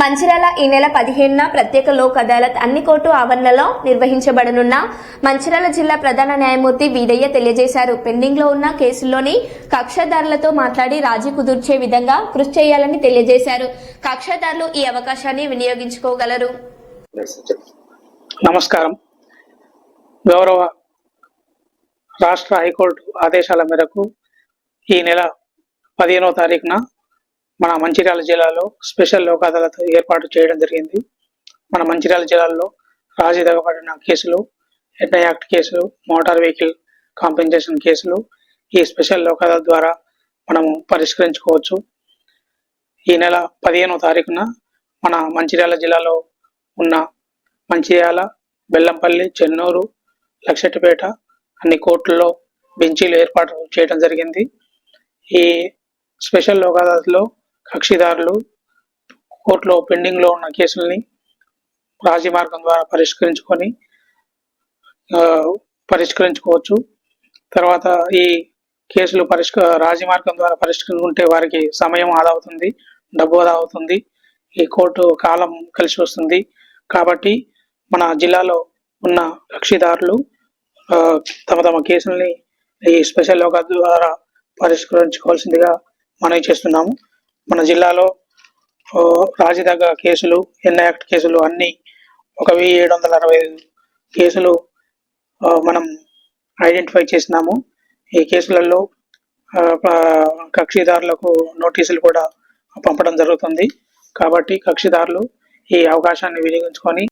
మంచిర్యాల ఈ నెల పదిహేనున ప్రత్యేక లోక్ అదాలత్ అన్ని కోర్టు ఆవరణలో నిర్వహించబడనున్న మంచిర్యాల జిల్లా ప్రధాన న్యాయమూర్తి వీరయ్య తెలియజేశారు. పెండింగ్లో ఉన్న కేసుల్లోని కక్షదారులతో మాట్లాడి రాజీ కుదుర్చే విధంగా కృషి చేయాలని తెలియజేశారు. కక్షదారులు ఈ అవకాశాన్ని వినియోగించుకోగలరు. నమస్కారం. గౌరవ రాష్ట్ర హైకోర్టు ఆదేశాల మేరకు ఈ నెల పదిహేనవ తారీఖున మన మంచిర్యాల జిల్లాలో స్పెషల్ లోక్ అదాలత్ ఏర్పాటు చేయడం జరిగింది. మన మంచిర్యాల జిల్లాలో రాజీ దగ్గబడిన కేసులు ఎన్ఐ యాక్ట్ కేసులు మోటార్ వెహికల్ కాంపెన్సేషన్ కేసులు ఈ స్పెషల్ లోక్ అదాలత్ ద్వారా మనము పరిష్కరించుకోవచ్చు. ఈ నెల పదిహేనవ తారీఖున మన మంచిర్యాల జిల్లాలో ఉన్న మంచిర్యాల బెల్లంపల్లి చెన్నూరు లక్షెట్టిపేట అన్ని కోర్టుల్లో బెంచీలు ఏర్పాటు చేయడం జరిగింది. ఈ స్పెషల్ లోక్ అదాలత్లో కక్షిదారులు కోర్టులో పెండింగ్లో ఉన్న కేసుల్ని రాజీ మార్గం ద్వారా పరిష్కరించుకొని పరిష్కరించుకోవచ్చు. తర్వాత ఈ కేసులు పరిష్క రాజీ మార్గం ద్వారా పరిష్కరించుకుంటే వారికి సమయం ఆదా అవుతుంది డబ్బు ఆదా అవుతుంది. ఈ కోర్టు కాలం కలిసి వస్తుంది. కాబట్టి మన జిల్లాలో ఉన్న కక్షిదారులు తమ తమ కేసుల్ని ఈ స్పెషల్ లోక ద్వారా పరిష్కరించుకోవాల్సిందిగా మనవి చేస్తున్నాము. మన జిల్లాలో రాజీదగ్గ కేసులు ఎన్ యాక్ట్ కేసులు అన్ని ఒక వెయ్యి ఏడు వందల అరవై ఐదు కేసులు మనం ఐడెంటిఫై చేసినాము. ఈ కేసులలో కక్షిదారులకు నోటీసులు కూడా పంపడం జరుగుతుంది. కాబట్టి కక్షిదారులు ఈ అవకాశాన్ని వినియోగించుకొని